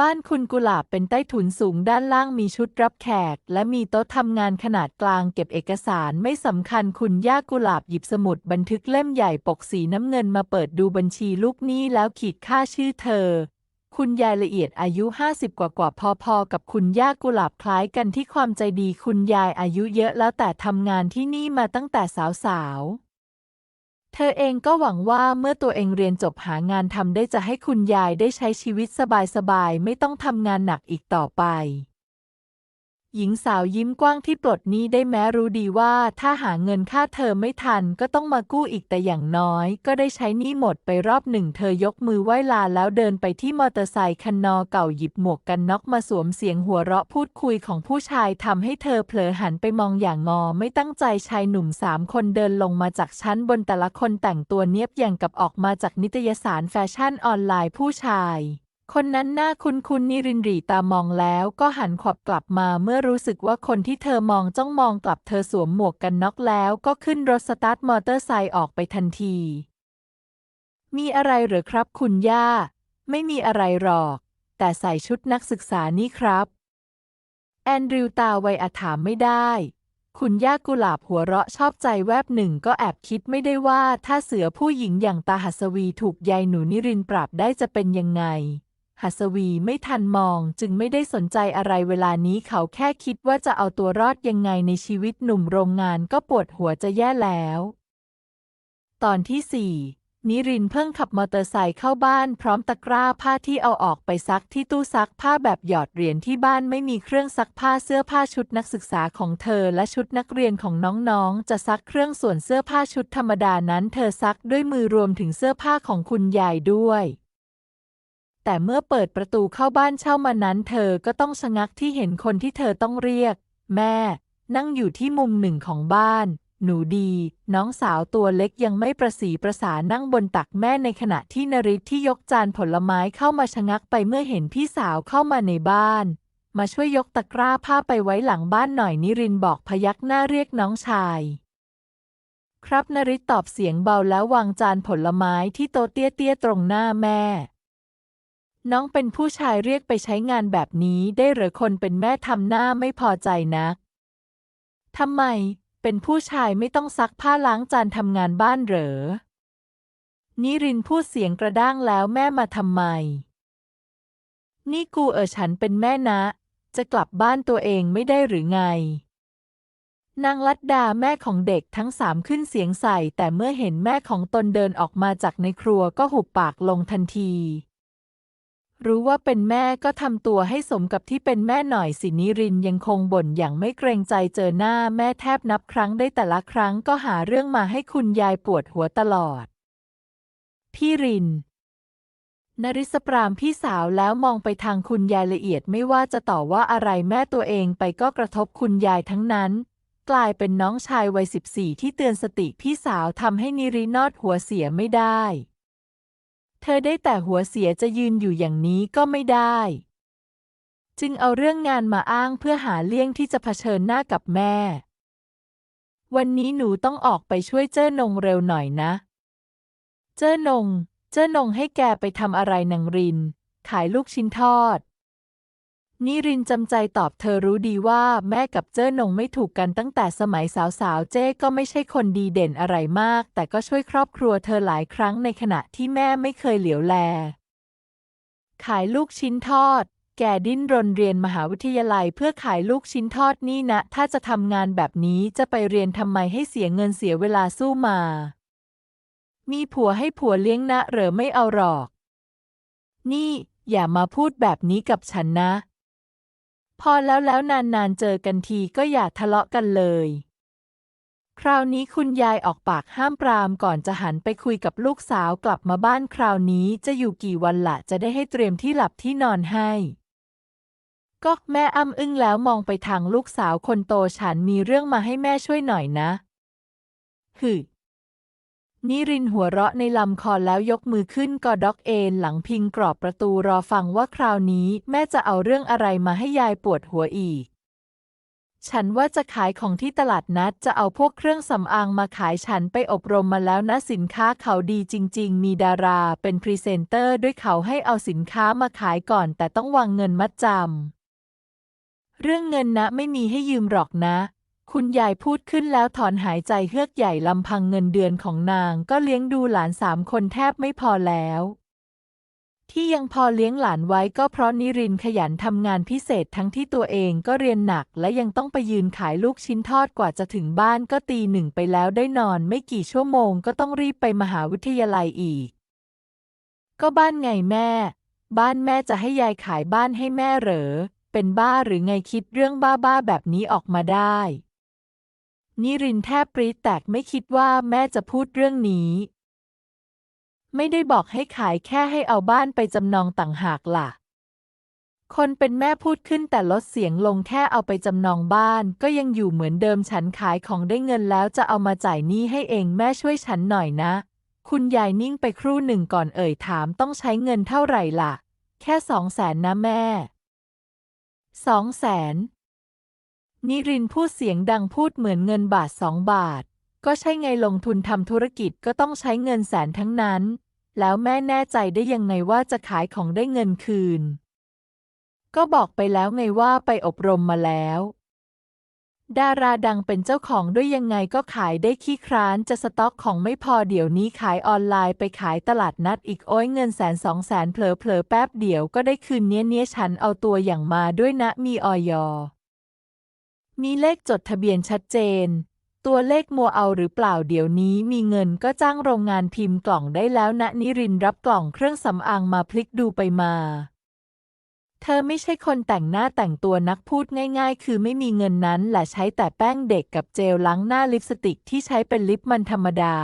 บ้านคุณกุหลาบเป็นใต้ถุนสูงด้านล่างมีชุดรับแขก และมีโต๊ะทำงานขนาดกลางเก็บเอกสารไม่สำคัญคุณย่ากุหลาบหยิบสมุดบันทึกเล่มใหญ่ปกสีน้ำเงินมาเปิดดูบัญชีลูกหนี้แล้วขีดค่าชื่อเธอ คุณยายละเอียดอายุ 50 กว่ากว่าพอๆ กับคุณย่ากุหลาบคล้ายกันที่ความใจดีคุณยายอายุเยอะแล้วแต่ทำงานที่นี่มาตั้งแต่สาวๆ เธอเองก็หวังว่าเมื่อตัวเองเรียนจบหางานทำได้จะให้คุณยายได้ใช้ชีวิตสบายๆ ไม่ต้องทำงานหนักอีกต่อไป หญิงสาวยิ้มกว้างที่ปลดหนี้ได้แม้รู้ดีว่า ถ้าหาเงินค่าเทอมไม่ทันก็ต้องมากู้อีกแต่อย่างน้อย ก็ได้ใช้หนี้หมดไปรอบหนึ่งเธอยกมือไหว้ลาแล้วเดินไปที่มอเตอร์ไซค์คันนอเก่าหยิบหมวกกันน็อกมาสวมเสียงหัวเราะพูดคุยของผู้ชายทำให้เธอเผลอหันไปมองอย่างงอไม่ตั้งใจชายหนุ่มสามคนเดินลงมาจากชั้นบนแต่ละคนแต่งตัวเนียบอย่างกับออกมาจากนิตยสารแฟชั่นออนไลน์ผู้ชาย คนนั้นหน้าคุ้นๆนนิรินรีตามองแล้วก็หันขวับกลับมาเมื่อรู้สึกว่าคนที่เธอมองจ้องมองกลับเธอสวมหมวกกันน็อกแล้วก็ขึ้นรถสตาร์ทมอเตอร์ไซค์ออกไปทันที มีอะไรหรือครับคุณย่า ไม่มีอะไรหรอก แต่ใส่ชุดนักศึกษานี่ครับ แอนดริวตาไวอาถามไม่ได้ คุณย่ากุหลาบหัวเราะชอบใจแวบหนึ่งก็แอบคิดไม่ได้ว่าถ้าเสือผู้หญิงอย่างตาหัสวีถูกยายหนูนิรินปราบได้จะเป็นยังไง หัสวีไม่ทันมองจึงไม่ได้สนใจอะไรเวลานี้เขาแค่คิดว่าจะเอาตัวรอดยังไงในชีวิตหนุ่มโรงงานก็ปวดหัวจะแย่แล้ว ตอนที่สี่นิรินเพิ่งขับมอเตอร์ไซค์เข้าบ้านพร้อมตะกร้าผ้าที่เอาออกไปซักที่ตู้ซักผ้าแบบหยอดเหรียญที่บ้านไม่มีเครื่องซักผ้าเสื้อผ้าชุดนักศึกษาของเธอและชุดนักเรียนของน้องๆ จะซักเครื่องส่วนเสื้อผ้าชุดธรรมดานั้น เธอซักด้วยมือรวมถึงเสื้อผ้าของคุณยายด้วย แต่เมื่อเปิดประตูเข้าบ้านเช่ามานั้น เธอก็ต้องชะงักที่เห็นคนที่เธอต้องเรียก แม่ นั่งอยู่ที่มุมหนึ่งของบ้าน หนูดี น้องสาวตัวเล็กยังไม่ประสีประสานั่งบนตักแม่ในขณะที่นริศที่ยกจานผลไม้เข้ามาชะงักไปเมื่อเห็นพี่สาวเข้ามาในบ้าน มาช่วยยกตะกร้าผ้าไปไว้หลังบ้านหน่อยนิรินบอกพยักหน้าเรียกน้องชายครับนริศตอบเสียงเบาแล้ววางจานผลไม้ที่โต๊ะเตี้ยตรงหน้าแม่ น้องเป็นผู้ชายเรียกไปใช้งานแบบนี้ได้หรือคนเป็นแม่ทำหน้าไม่พอใจนักทำไม เป็นผู้ชายไม่ต้องซักผ้าล้างจานทำงานบ้านเหรอ นิรินพูดเสียงกระด้างแล้วแม่มาทำไม นี่กูเออฉันเป็นแม่นะ จะกลับบ้านตัวเองไม่ได้หรือไง นางลัดดาแม่ของเด็กทั้งสามขึ้นเสียงใส่ แต่เมื่อเห็นแม่ของตนเดินออกมาจากในครัวก็หุบปากลงทันที รู้ว่าเป็นแม่ก็ทำตัวให้สมกับที่เป็นแม่หน่อยสินิรินยังคงบ่นอย่างไม่เกรงใจเจอหน้าแม่แทบนับครั้งได้แต่ละครั้งก็หาเรื่องมาให้คุณยายปวดหัวตลอด พี่รินนริศปรามพี่สาวแล้วมองไปทางคุณยายละเอียดไม่ว่าจะต่อว่าอะไรแม่ตัวเองไปก็กระทบคุณยายทั้งนั้น กลายเป็นน้องชายวัยสิบสี่ที่เตือนสติพี่สาวทำให้นิรินอดหัวเสียไม่ได้ เธอได้แต่หัวเสียจะยืนอยู่อย่างนี้ก็ไม่ได้ จึงเอาเรื่องงานมาอ้างเพื่อหาเลี่ยงที่จะเผชิญหน้ากับแม่ วันนี้หนูต้องออกไปช่วยเจ้อนงเร็วหน่อยนะ เจ้อนง เจ้อนงให้แกไปทำอะไรนางริน ขายลูกชิ้นทอด นิรินจำใจตอบเธอรู้ดีว่าแม่กับเจ้อนงไม่ถูกกันตั้งแต่สมัยสาวๆ เจ้ก็ไม่ใช่คนดีเด่นอะไรมาก แต่ก็ช่วยครอบครัวเธอหลายครั้งในขณะที่แม่ไม่เคยเหลียวแล ขายลูกชิ้นทอด แกดิ้นรนเรียนมหาวิทยาลัยเพื่อขายลูกชิ้นทอดนี่นะ ถ้าจะทำงานแบบนี้จะไปเรียนทำไมให้เสียเงินเสียเวลาสู้มา มีผัวให้ผัวเลี้ยงนะหรือไม่เอาหรอก นี่อย่ามาพูดแบบนี้กับฉันนะ พอแล้วแล้วนานๆเจอกันทีก็อย่าทะเลาะกันเลย คราวนี้คุณยายออกปากห้ามปรามก่อนจะหันไปคุยกับลูกสาวกลับมาบ้านคราวนี้จะอยู่กี่วันละจะได้ให้เตรียมที่หลับที่นอนให้ก็แม่อ้ำอึ้งแล้วมองไปทางลูกสาวคนโตฉันมีเรื่องมาให้แม่ช่วยหน่อยนะหึ นิรินหัวเราะในลำคอแล้วยกมือขึ้นกอดอกเอนหลังพิงกรอบประตูรอฟังว่าคราวนี้แม่จะเอาเรื่องอะไรมาให้ยายปวดหัวอีก ฉันว่าจะขายของที่ตลาดนัดจะเอาพวกเครื่องสำอางมาขายฉันไปอบรมมาแล้วนะสินค้าเขาดีจริง ๆ มีดาราเป็นพรีเซนเตอร์ด้วยเขาให้เอาสินค้ามาขายก่อน แต่ต้องวางเงินมัดจำเรื่องเงินนะไม่มีให้ยืมหรอกนะ คุณยายพูดขึ้นแล้วถอนหายใจเฮือกใหญ่ลำพังเงินเดือนของนางก็เลี้ยงดูหลานสามคนแทบไม่พอแล้ว ที่ยังพอเลี้ยงหลานไว้ก็เพราะนิรินขยันทำงานพิเศษทั้งที่ตัวเองก็เรียนหนักและยังต้องไปยืนขายลูกชิ้นทอดกว่าจะถึงบ้านก็ตีหนึ่งไปแล้วได้นอนไม่กี่ชั่วโมงก็ต้องรีบไปมหาวิทยาลัยอีก ก็บ้านไงแม่ บ้านแม่จะให้ยายขายบ้านให้แม่เหรอเป็นบ้าหรือไงคิดเรื่องบ้าๆแบบนี้ออกมาได้ นิรินแทบปรีดแตกไม่คิดว่าแม่จะพูดเรื่องนี้ ไม่ได้บอกให้ขายแค่ให้เอาบ้านไปจำนองต่างหากล่ะ คนเป็นแม่พูดขึ้นแต่ลดเสียงลงแค่เอาไปจำนองบ้าน ก็ยังอยู่เหมือนเดิมฉันขายของได้เงินแล้วจะเอามาจ่ายหนี้ให้เองแม่ช่วยฉันหน่อยนะ คุณยายนิ่งไปครู่หนึ่งก่อนเอ่ยถามต้องใช้เงินเท่าไหร่ล่ะ แค่สองแสนนะแม่สองแสน นิรินพูดเสียงดังพูดเหมือนเงินบาทสองบาท ก็ใช่ไงลงทุนทำธุรกิจก็ต้องใช้เงินแสนทั้งนั้น แล้วแม่แน่ใจได้ยังไงว่าจะขายของได้เงินคืน ก็บอกไปแล้วไงว่าไปอบรมมาแล้ว ดาราดังเป็นเจ้าของด้วยยังไงก็ขายได้ขี้คร้านจะสต็อกของไม่พอเดี๋ยวนี้ขายออนไลน์ไปขายตลาดนัดอีกโอ้ยเงินแสนสองแสนเผลอเผลอแป๊บเดียวก็ได้คืนเนี้ยเนี้ยฉันเอาตัวอย่างมาด้วยนะมีออย มีเลขจดทะเบียนชัดเจน ตัวเลขมัวเอาหรือเปล่าเดี๋ยวนี้มีเงินก็จ้างโรงงานพิมพ์กล่องได้แล้วนะนิรินร์รับกล่องเครื่องสำอางมาพลิกดูไปมาเธอไม่ใช่คนแต่งหน้าแต่งตัวนักพูดง่ายๆ คือไม่มีเงินนั้นแหละใช้แต่แป้งเด็กกับเจลล้างหน้าลิปสติกที่ใช้เป็นลิปมันธรรมดา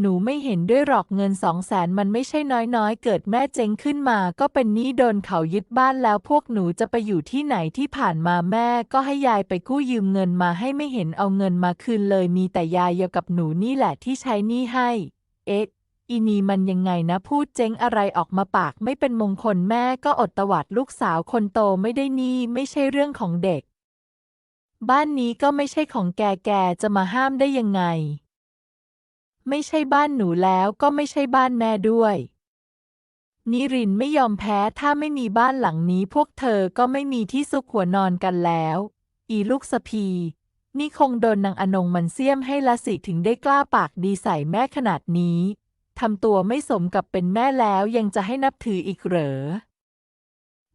หนูไม่เห็นด้วยหรอกเงินสองแสนมันไม่ใช่น้อยๆ เกิดแม่เจ๊งขึ้นมา ก็เป็นหนี้โดนเขายึดบ้านแล้วพวกหนูจะไปอยู่ที่ไหนที่ผ่านมาแม่ก็ให้ยายไปกู้ยืมเงินมาให้ไม่เห็นเอาเงินมาคืนเลยมีแต่ยายเยากับหนูนี่แหละที่ใช้หนี้ให้ เอ๊ะอีนีมันยังไงนะพูดเจ๊งอะไรออกมาปากไม่เป็นมงคลแม่ก็อดตวาดลูกสาวคนโตไม่ได้หนี้ไม่ใช่เรื่องของเด็ก บ้านนี้ก็ไม่ใช่ของแกแกจะมาห้ามได้ยังไง ไม่ใช่บ้านหนูแล้วก็ไม่ใช่บ้านแม่ด้วย นิรินไม่ยอมแพ้ถ้าไม่มีบ้านหลังนี้พวกเธอก็ไม่มีที่ซุกหัวนอนกันแล้ว อีลูกสะพี นี่คงโดนนางอนงมันเสียมให้ละสิถึงได้กล้าปากดีใส่แม่ขนาดนี้ทำตัวไม่สมกับเป็นแม่แล้วยังจะให้นับถืออีกเหรอ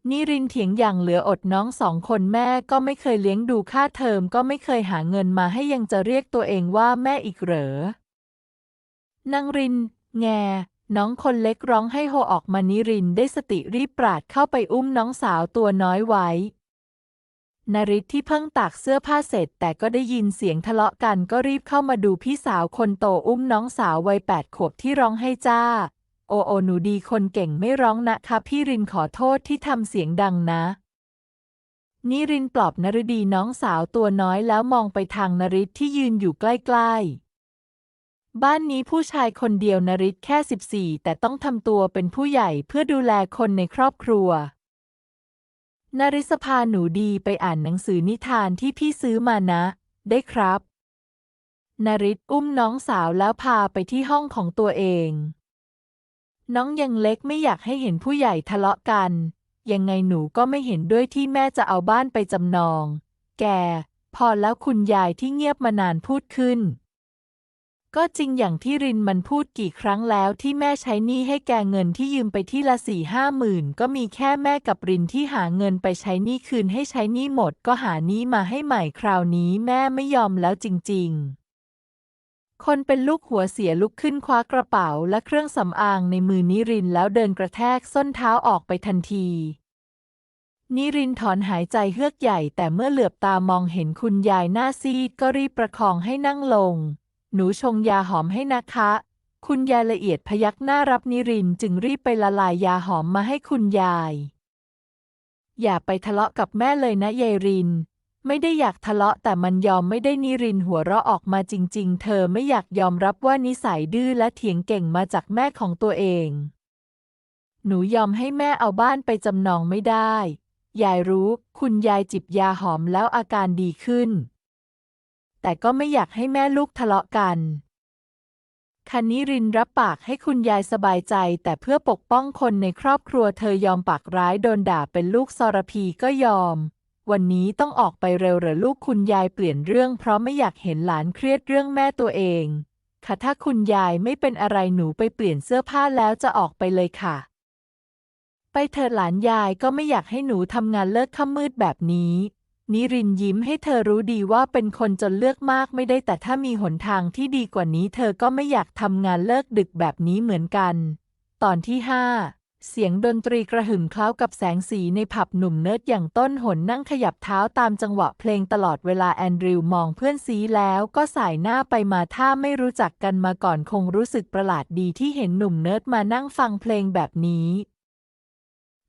นิรินเถียงอย่างเหลืออดน้องสองคนแม่ก็ไม่เคยเลี้ยงดูค่าเทอมก็ไม่เคยหาเงินมาให้ยังจะเรียกตัวเองว่าแม่อีกเหรอ นางริน แง น้องคนเล็กร้องให้โฮออกมานิรินได้สติรีบปราดเข้าไปอุ้มน้องสาวตัวน้อยไว้นาริศที่เพิ่งตากเสื้อผ้าเสร็จ แต่ก็ได้ยินเสียงทะเลาะกันก็รีบเข้ามาดูพี่สาวคนโตอุ้มน้องสาววัยแปดขวบที่ร้องให้จ้า โอโอหนูดีคนเก่งไม่ร้องนะคะพี่รินขอโทษที่ทำเสียงดังนะ นิรินปลอบนรดีน้องสาวตัวน้อยแล้วมองไปทางนริศที่ยืนอยู่ใกล้ๆ บ้านนี้ผู้ชายคนเดียวนริศแค่สิบสี่แต่ต้องทำตัวเป็นผู้ใหญ่เพื่อดูแลคนในครอบครัว นริศพาหนูดีไปอ่านหนังสือนิทานที่พี่ซื้อมานะ ได้ครับ นริศอุ้มน้องสาวแล้วพาไปที่ห้องของตัวเอง น้องยังเล็กไม่อยากให้เห็นผู้ใหญ่ทะเลาะกัน ยังไงหนูก็ไม่เห็นด้วยที่แม่จะเอาบ้านไปจำนอง แก พอแล้วคุณยายที่เงียบมานานพูดขึ้น ก็จริงอย่างที่รินมันพูดกี่ครั้งแล้วที่แม่ใช้หนี้ให้แกเงินที่ยืมไปที่ละสี่ห้าหมื่นก็มีแค่แม่กับรินที่หาเงินไปใช้หนี้คืนให้ใช้หนี้หมดก็หาหนี้มาให้ใหม่คราวนี้แม่ไม่ยอมแล้วจริง ๆ คนเป็นลูกหัวเสียลุกขึ้นคว้ากระเป๋าและเครื่องสำอางในมือนิรินแล้วเดินกระแทกส้นเท้าออกไปทันทีนิรินถอนหายใจเฮือกใหญ่แต่เมื่อเหลือบตามองเห็นคุณยายหน้าซีดก็รีบประคองให้นั่งลง หนูชงยาหอมให้นะคะ คุณยายละเอียดพยักหน้ารับนิรินจึงรีบไปละลายยาหอมมาให้คุณยาย อย่าไปทะเลาะกับแม่เลยนะยายริน ไม่ได้อยากทะเลาะแต่มันยอมไม่ได้นิรินหัวเราะออกมาจริง ๆ เธอไม่อยากยอมรับว่านิสัยดื้อและเถียงเก่งมาจากแม่ของตัวเอง หนูยอมให้แม่เอาบ้านไปจำนองไม่ได้ ยายรู้ คุณยายจิบยาหอมแล้วอาการดีขึ้น แต่ก็ไม่อยากให้แม่ลูกทะเลาะกันคณิรินรับปากให้คุณยายสบายใจ แต่เพื่อปกป้องคนในครอบครัวเธอยอมปากร้ายโดนด่าเป็นลูกซรพีก็ยอม วันนี้ต้องออกไปเร็วหรือลูกคุณยายเปลี่ยนเรื่อง เพราะไม่อยากเห็นหลานเครียดเรื่องแม่ตัวเอง ค่ะถ้าคุณยายไม่เป็นอะไรหนูไปเปลี่ยนเสื้อผ้าแล้วจะออกไปเลยค่ะ ไปเถิดหลานยายก็ไม่อยากให้หนูทำงานเลิกค่ำมืดแบบนี้ นิรินยิ้มให้เธอรู้ดีว่าเป็นคนจนเลือกมากไม่ได้แต่ถ้ามีหนทางที่ดีกว่านี้ เธอก็ไม่อยากทำงานเลิกดึกแบบนี้เหมือนกัน ตอนที่ห้าเสียงดนตรีกระหึ่มเคล้ากับแสงสีในผับหนุ่มเนิร์ดอย่างต้นหนนั่งขยับเท้าตามจังหวะเพลงตลอดเวลาแอนดริวมองเพื่อนซีแล้วก็สายหน้าไปมาถ้าไม่รู้จักกันมาก่อนคงรู้สึกประหลาดดีที่เห็นหนุ่มเนิร์ดมานั่งฟังเพลงแบบนี้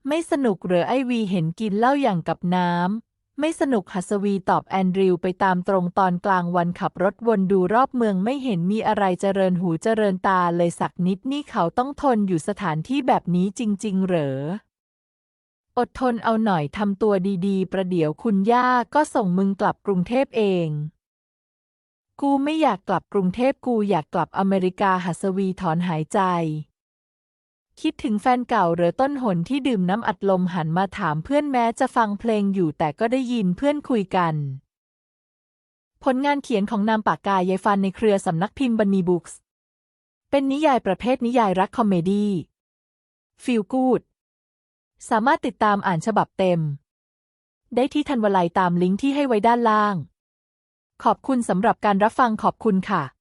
ไม่สนุกหรือไอวีเห็นกินเหล้าอย่างกับน้ำ ไม่สนุกหัสวีตอบแอนดริวไปตามตรงตอนกลางวันขับรถวนดูรอบเมืองไม่เห็นมีอะไรเจริญหูเจริญตาเลยสักนิดนี่เขาต้องทนอยู่สถานที่แบบนี้จริง ๆ เหรอ อดทนเอาหน่อยทำตัวดีๆ ประเดี๋ยวคุณย่าก็ส่งมึงกลับกรุงเทพเอง กูไม่อยากกลับกรุงเทพกูอยากกลับอเมริกาหัสวีถอนหายใจ คิดถึงแฟนเก่าเหรือต้นหนที่ดื่มน้ำอัดลมหันมาถามเพื่อนแม้จะฟังเพลงอยู่แต่ก็ได้ยินเพื่อนคุยกัน ผลงานเขียนของนามปากกายายฟันในเครือสำนักพิมพ์บันนีบุ๊กส์เป็นนิยายประเภทนิยายรักคอมเมดี้ฟีลกูดสามารถติดตามอ่านฉบับเต็ม ได้ที่ทันวลัยตามลิงก์ที่ให้ไว้ด้านล่าง ขอบคุณสำหรับการรับฟังขอบคุณค่ะ